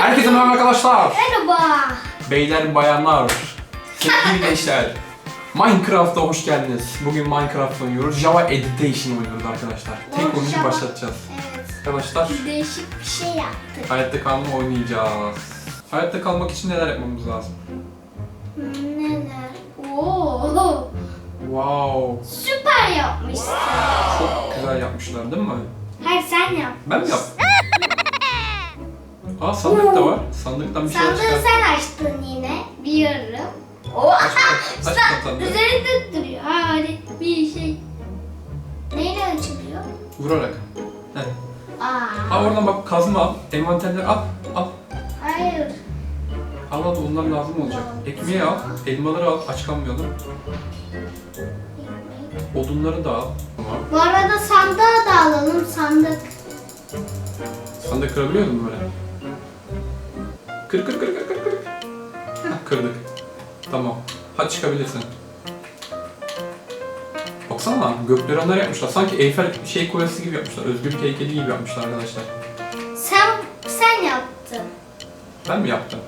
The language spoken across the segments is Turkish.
Herkese merhaba arkadaşlar. Merhaba. Beyler, bayanlar, sevgili gençler. Minecraft'a hoş geldiniz. Bugün Minecraft oynuyoruz. Java Editation oynuyoruz arkadaşlar. Tek Oh, oyuncu Java. başlatacağız. Evet. Arkadaşlar Bir değişik bir şey yaptık. hayatta kalma oynayacağız. Hayatta kalmak için neler yapmamız lazım? Neler? Oo. Wow, Süper yapmışsın. çok güzel yapmışlar değil mi? Hayır sen yap. Ben mi yaptım? Aa sandık da var. Sandıktan bir şey Sandığı çıkar. sen açtın yine. Bir yarım. Oo. Aç, aç, sandığı. Üzerinde duruyor. Hadi bir şey. Neyle açılıyor? Vurarak. Heh. Aa. Aa oradan bak kazma al. Envanterleri al. Al. Hayır. Al al bunlar lazım olacak. Ekmeği al. Elmaları al. Aç kalmayalım. Odunları da al. Tamam. Bu arada sandığı da alalım. Sandık. Sandık kırabiliyor musun böyle? Kır kır kır kır kır kır. Kırdık. Tamam. Hadi çıkabilirsin. Baksana gökdelenler yapmışlar. Sanki Eyfel şey kulesi gibi yapmışlar. Özgürlük heykeli gibi yapmışlar arkadaşlar. Sen sen yaptın. Ben mi yaptım?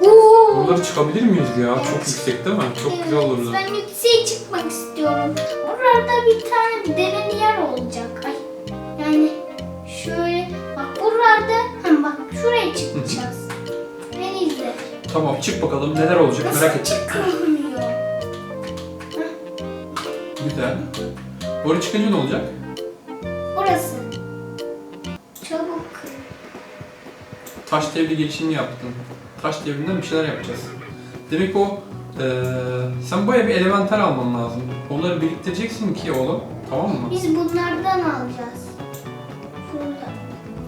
Oo. Buraları çıkabilir miyiz ya? Çok Evet. yüksek değil mi? Çok Evet, güzel olurdu. Ben yükseğe çıkmak istiyorum. Orada bir tane derin yer olacak. Ay, yani şöyle bak buralarda bak şuraya çıkacağız. Tamam çık bakalım neler olacak merak ettim. çıkılmıyor? Güzel. Oraya çıkınca ne olacak? Burası. Çabuk. Taş devri gelişimini yaptın. Taş devrinden bir şeyler yapacağız. Demek o eee sen baya bir elementer alman lazım. Onları biriktireceksin ki oğlum. Tamam mı? Biz bunlardan alacağız. Şurada.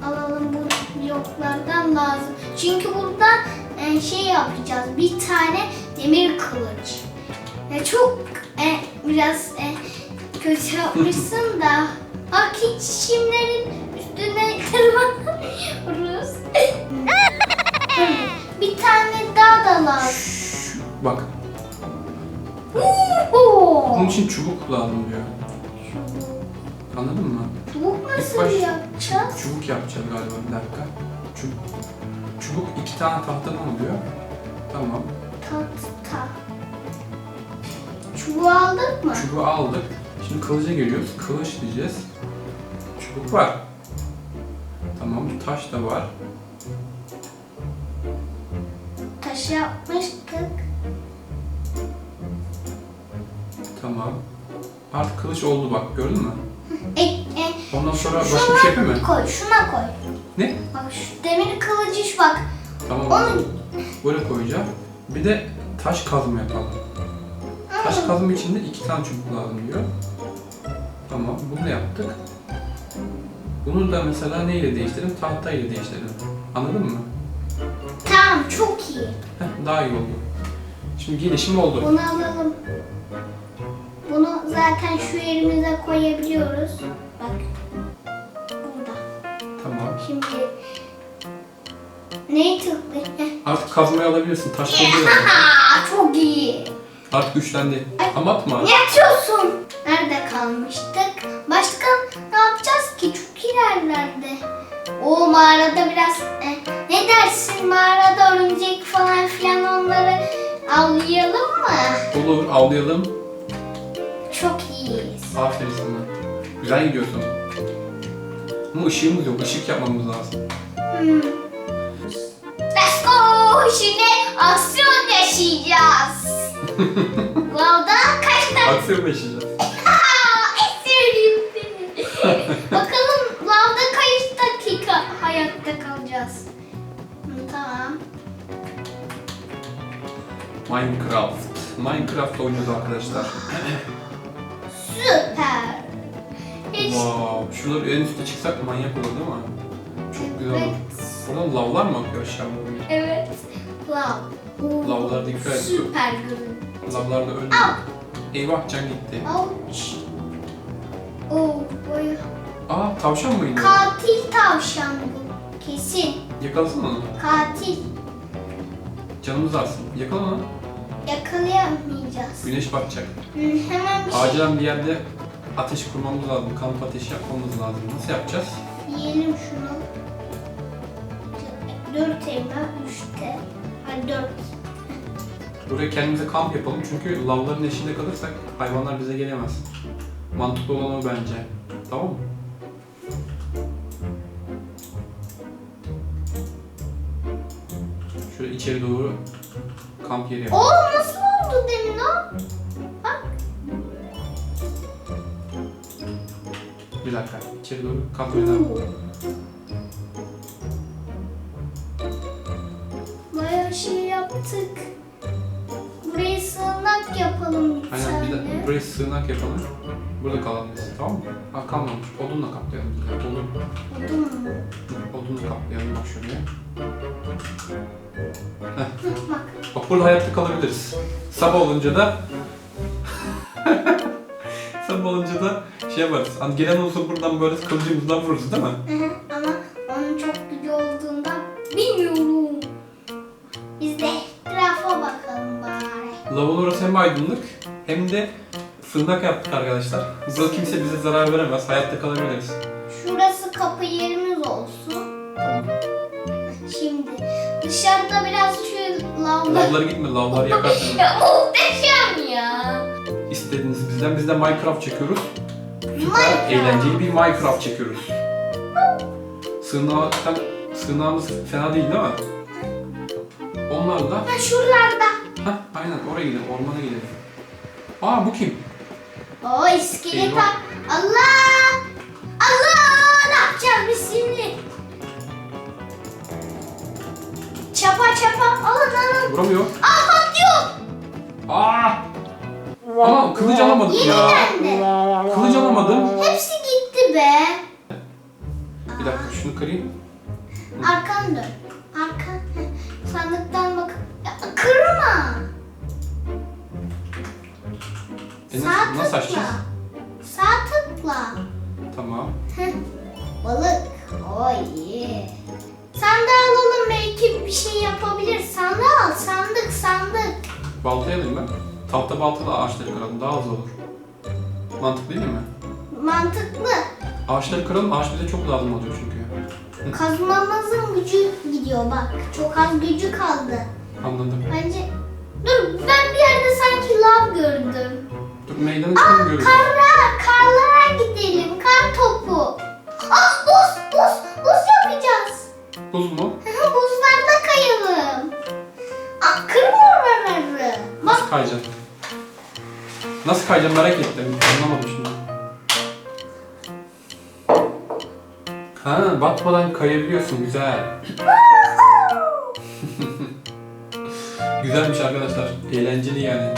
Alalım bu bloklardan lazım. Çünkü burada e, şey yapacağız. Bir tane demir kılıç. Ya çok e, biraz e, kötü yapmışsın da. Bak hiç çimlerin üstüne tırmanamıyoruz. bir tane daha da lazım. Bak bunun için çubuk lazım diyor. Anladın mı? Çubuk İlk nasıl baş- yapacağız? Çubuk yapacağız galiba bir dakika. Çubuk. Çubuk iki tane tahtadan oluyor. Tamam. Tahta. Çubuğu aldık mı? Çubuğu aldık. Şimdi kılıca geliyoruz. Kılıç diyeceğiz. Çubuk var. Tamam. Taş da var. Taş yapmıştık. Tamam. Artık kılıç oldu bak gördün mü? E, e, Ondan sonra şuna başka bir şey yapayım mı? koy, şuna koy. Ne? Bak şu demir kılıcı şu bak. Tamam. Onu Böyle koyacağım. Bir de taş kazma yapalım. Taş kazma için de iki tane çubuk lazım diyor. Tamam. Bunu da yaptık. Bunu da mesela neyle değiştirelim? Tahtayla değiştirelim. Anladın mı? tamam çok iyi. Heh, daha iyi oldu. Şimdi gelişim oldu. Bunu alalım. Bunu zaten şu yerimize koyabiliyoruz. Şimdi neyi? Heh. Artık kazmayı alabilirsin. Taş. Aa, çok iyi. Artık güçlendi. Ama atma. Ne yapıyorsun? Nerede kalmıştık? Başka ne yapacağız ki? Çok ilerlerde. O mağarada biraz... e, ne dersin mağarada örümcek falan filan onları avlayalım mı? Olur avlayalım. Çok iyiyiz. Aferin sana. Güzel gidiyorsun. Ama ışığımız yok. Işık yapmamız lazım. Hmm. Let's go! Şimdi aksiyon yaşayacağız. Lavda kaç tane Aksiyon yaşayacağız. Bakalım lavda kaç dakika hayatta kalacağız. Tamam. Minecraft. Minecraft oynuyoruz arkadaşlar. Süper. Wow. Şurada en üstte çıksak manyak olur değil mi? Çok güzel olur. Evet. Oradan lavlar mı akıyor aşağı doğru? Evet. Lav. Oo, Lavlar dikkat et. Süper görün. Lavlar da öldü. Au. Eyvah can gitti. Ouch. Oo, boyu. Aa tavşan mıydı? Katil tavşan bu. Kesin. Yakalasana onu. Katil. Canımız alsın. Yakala onu. Yakalayamayacağız. Güneş batacak. Hı, hemen bir şey Acilen bir yerde ateş kurmamız lazım. Kamp ateşi yapmamız lazım. Nasıl yapacağız? yiyelim şunu. Dört elma, üçte. Hani dört. Buraya kendimize kamp yapalım çünkü lavların eşiğinde kalırsak hayvanlar bize gelemez. Mantıklı olan o bence. Tamam mı? Şöyle içeri doğru kamp yeri yapalım. Oğlum nasıl oldu demin o? Bir dakika. İçeri doğru yeri yapalım. Oo. Bayağı şey yaptık. Buraya sığınak yapalım bir Aynen bir de buraya sığınak yapalım. Burada kalalım biz. Tamam mı? Ha kalmamış. Odunla kaplayalım. de. Odun. Oldu mu? Odunla kaplayalım bak şuraya. Bak. Bak burada hayatta kalabiliriz. Sabah olunca da Sabah olunca da şey yaparız. Hani gelen olsa buradan böyle kılıcımızdan vururuz değil mi? Hı hı, Ama onun çok gücü olduğundan bilmiyorum. Biz de etrafa bakalım bari. Lavabo orası hem aydınlık hem de sığınak yaptık arkadaşlar. Burada kimse bize zarar veremez. Hayatta kalabiliriz. Şurası kapı yerimiz olsun. Tamam. Şimdi dışarıda biraz şu lavlar... Lavlara gitme. Lavları yakarsın. ya muhteşem. İstediğiniz bizden. Biz de Minecraft çekiyoruz. Süper eğlenceli bir Minecraft çekiyoruz. Sığınaktan, sığınağımız fena değil değil mi? Onlarla Ha şuralarda. Hah aynen oraya gidelim, ormana gidelim. Aa bu kim? O iskelet Eyvah. Allah! Allah! Ne yapacağız biz şimdi? Çapa çapa. Alın alın. Vuramıyor. Aa patlıyor. Aa! Ama kılıç alamadım ya. Yenilendi. Kılıç alamadım. Hepsi gitti be. Bir dakika şunu kırayım. Arkan dön. Arkan. Sandıktan bak. Ya, kırma. E, Sağ nasıl, nasıl tıkla. açacağız? Sağ tıkla. Tamam. Heh, Balık. Oy. Sandığı alalım belki bir şey yapabilir. Sandığı al. Sandık sandık. Baltayı alayım ben. Tahta baltayla ağaçları kıralım daha az olur. Mantıklı değil mi? Mantıklı. Ağaçları kıralım, ağaç bize çok lazım olacak çünkü. Kazmamızın gücü gidiyor bak. Çok az gücü kaldı. Anladım. Bence... Dur ben bir yerde sanki lav gördüm. Dur meydanı çıkalım Aa, görürüz. karlar, karlara gidelim. Kar topu. Ah buz, buz, buz yapacağız. Buz mu? Buzlarda kayalım. Aa, kırma oraları. Bak Nasıl kayacağız? Nasıl kayacağım merak ettim. Anlamadım şimdi. Ha, batmadan kayabiliyorsun. Güzel. Güzelmiş arkadaşlar. Eğlenceli yani.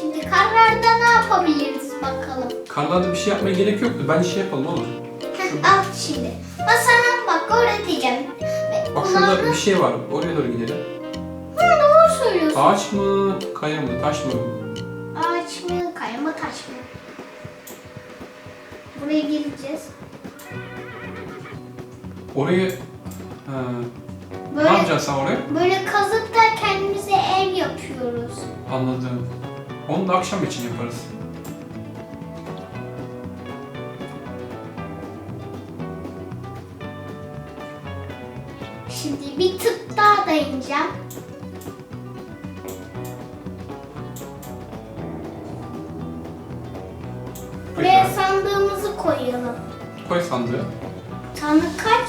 Şimdi karlarda ne yapabiliriz bakalım. Karlarda bir şey yapmaya gerek yoktu. Bence şey yapalım oğlum. Heh, al şimdi. Bak sana bak öğreteceğim. Bak kulağını- şurada bir şey var. Oraya doğru gidelim. Ağaç mı? Kaya mı? Taş mı? Ağaç mı, kaya mı, taş mı? Buraya gireceğiz. Oraya... Ha. Ne Böyle yapacaksın sen oraya? böyle kazıp da kendimize ev yapıyoruz. Anladım. Onu da akşam için yaparız. Şimdi bir tık daha dayanacağım. Koyalım. Koy sandığı. Sandık kaç?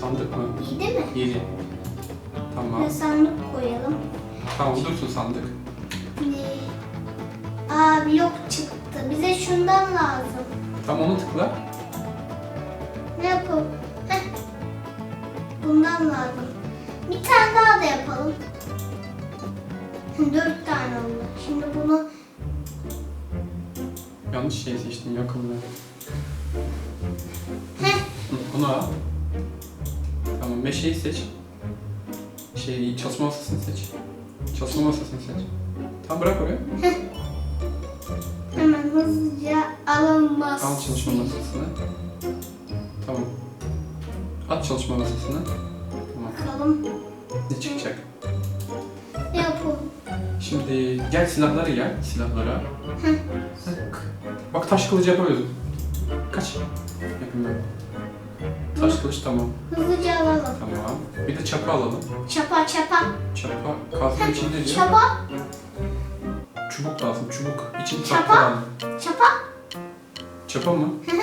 Sandık mı? Değil mi? 7. Tamam. Ve sandık koyalım. Tamam dursun sandık. Ne? Aa blok çıktı. Bize şundan lazım. Tamam onu tıkla. Ne yapalım? Heh. Bundan lazım. Bir tane daha da yapalım. Dört tane oldu. Şimdi bunu Yanlış şey seçtin yakınlığı. Bunu al. Tamam meşeyi seç. Şey çalışma masasını seç. Çalışma masasını seç. Tamam bırak oraya. hemen hızlıca alınmaz. Al çalışma masasını. Tamam. At çalışma masasını. Tamam. Bakalım Ne çıkacak? ne yapalım. Şimdi gel silahları gel. Silahlara. Bak taş kılıcı yapamıyoruz. Kaç. Yapayım ben. Taş kılıç tamam. Hızlıca alalım. Tamam. Bir de çapa alalım. Çapa çapa. Çapa kazma için ne diyor? Çapa. Çubuk lazım. Çubuk. İçin Çapa? tahta lazım. Çapa. Çapa mı? Hı hı.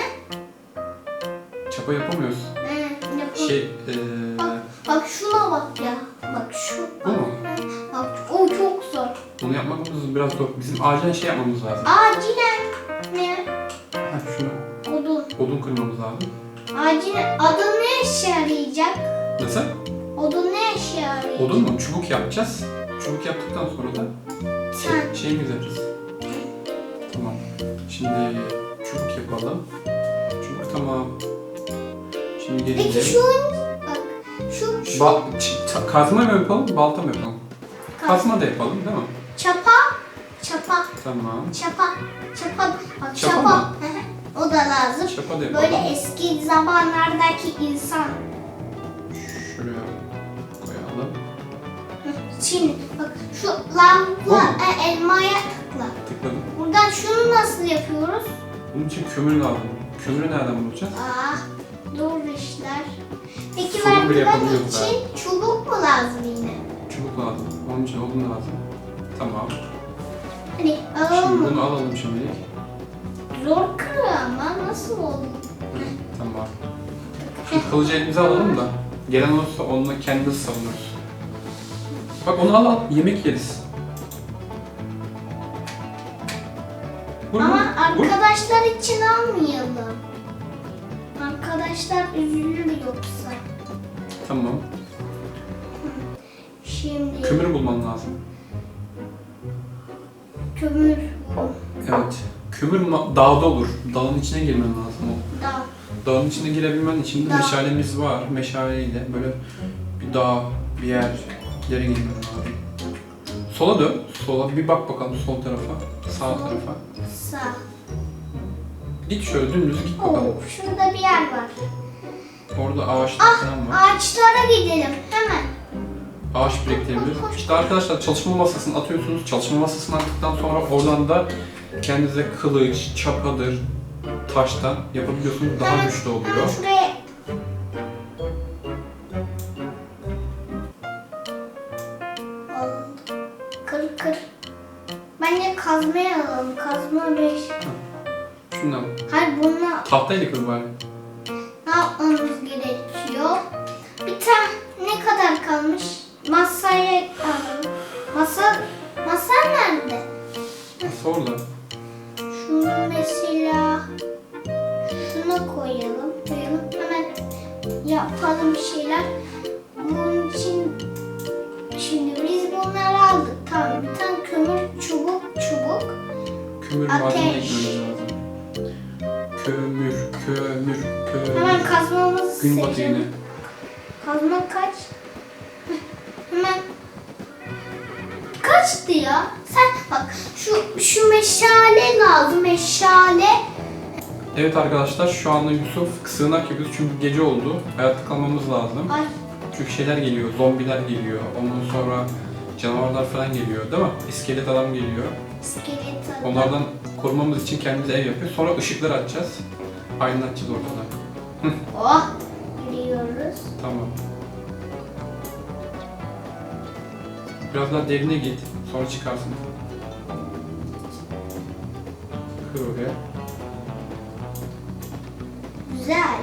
Çapa yapamıyoruz. Ee, yapalım. Şey, eee... Bak, bak şuna bak ya. Bak şu. Bu mu? Bak o çok zor. Bunu yapmamız biraz zor. Bizim acilen şey yapmamız lazım. Acilen ne? Ha şunu. Odun. Odun kırmamız lazım. Acilen adı ne işe yarayacak? Nasıl? Odun ne işe yarayacak? Odun mu? Çubuk yapacağız. Çubuk yaptıktan sonra da Sen. şeyimiz yapacağız. Tamam. Şimdi çubuk yapalım. Çubuk tamam. Şimdi Peki gelince... şu bak şu, şu Ba ç- ta- kazma mı yapalım, balta mı yapalım? Kaz- Kazma da yapalım değil mi? çapa çapa Tamam. çapa çapa bak Çapa çapa, mı? O da lazım. Da yapalım. Böyle eski zamanlardaki insan. Şuraya koyalım. Şimdi bak şu mu? e, elmaya tıkla. Tıkladım. Buradan şunu nasıl yapıyoruz? Bunun için kömür lazım. Kömürü nereden bulacağız? Ah dur işler. Peki Şunu bile merdiven için çubuk mu lazım yine? Çubuk lazım. Onun için odun lazım. Tamam. Hani alalım Şimdi mı? bunu alalım şimdilik. Zor kırıyor ama nasıl oldu? Tamam. Şimdi kılıcı elimize alalım da gelen olursa onunla kendimiz savunuruz. Bak onu al al. Yemek yeriz. Vur, Ama vur. arkadaşlar için almayalım. Arkadaşlar üzülür yoksa. Tamam. Şimdi Kömür bulman lazım. kömür Evet. Kömür dağda olur. Dağın içine girmen lazım o. da Dağın içine girebilmen için de Dağ. meşalemiz var. Meşaleyle böyle bir dağ, bir yer, yere girmen lazım. Sola dön. Sola bir bak bakalım sol tarafa, sağ tarafa. sağ. Git şöyle dümdüz git bakalım. Oo, şurada bir yer var. Orada ağaçlar Ah, falan var. ağaçlara gidelim hemen. Ağaç biriktirebiliriz. İşte arkadaşlar çalışma masasını atıyorsunuz. Çalışma masasını attıktan sonra oradan da kendinize kılıç, çapadır, taştan yapabiliyorsunuz. Daha güçlü oluyor. şuraya. Kır kır. Bence kazmaya alalım. Kazma 5. Şundan. Hayır bununla Tahtayla kır bari. ne yapmamız gerekiyor? Bir tane ne kadar kalmış? Masaya alalım. Masa, masa nerede? Nasıl orada? Yapalım bir şeyler. Bunun için şimdi biz bunları aldık. Tamam. Tane kömür, çubuk, çubuk. Kömür Ateş. lazım. Kömür, kömür, kömür. Hemen kazmamızı Gün seçelim. Kazma kaç? Heh, Hemen kaçtı ya? Sen bak şu şu meşale lazım meşale. Evet arkadaşlar şu anda Yusuf sığınak yapıyoruz çünkü gece oldu. Hayatta kalmamız lazım. Ay Çünkü şeyler geliyor, zombiler geliyor. Ondan sonra canavarlar falan geliyor değil mi? İskelet adam geliyor. iskelet adam. Onlardan korumamız için kendimize ev yapıyoruz. Sonra ışıkları açacağız. Aydınlatacağız ortada. Oh gidiyoruz. Tamam. Biraz daha derine git. Sonra çıkarsın. Kır oraya. Güzel.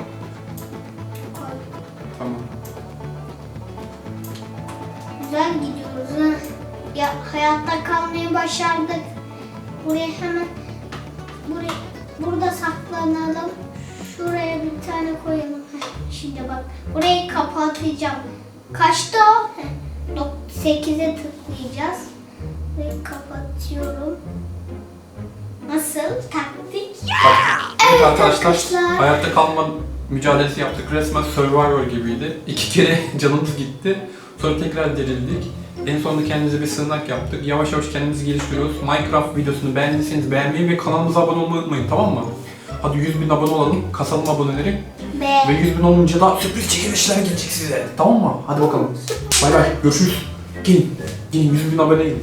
Koy. Tamam. Güzel gidiyoruz ha. Ya hayatta kalmayı başardık. Buraya hemen buraya burada saklanalım. Şuraya bir tane koyalım. Heh, şimdi bak burayı kapatacağım. Kaçta o? 8'e tıklayacağız. Burayı kapatıyorum. Nasıl? Taktik. Evet arkadaşlar, arkadaşlar. hayatta kalma mücadelesi yaptık. Resmen Survivor gibiydi. İki kere canımız gitti. Sonra tekrar dirildik. En sonunda kendimize bir sığınak yaptık. Yavaş yavaş kendimizi geliştiriyoruz. Minecraft videosunu beğendiyseniz beğenmeyi ve kanalımıza abone olmayı unutmayın tamam mı? Hadi 100 bin abone olalım. Kasalım aboneleri. Be. Ve 100 bin olunca da sürpriz çekilişler gelecek size. Tamam mı? Hadi bakalım. Bay bay. Görüşürüz. Gelin. Gelin 100 bin abone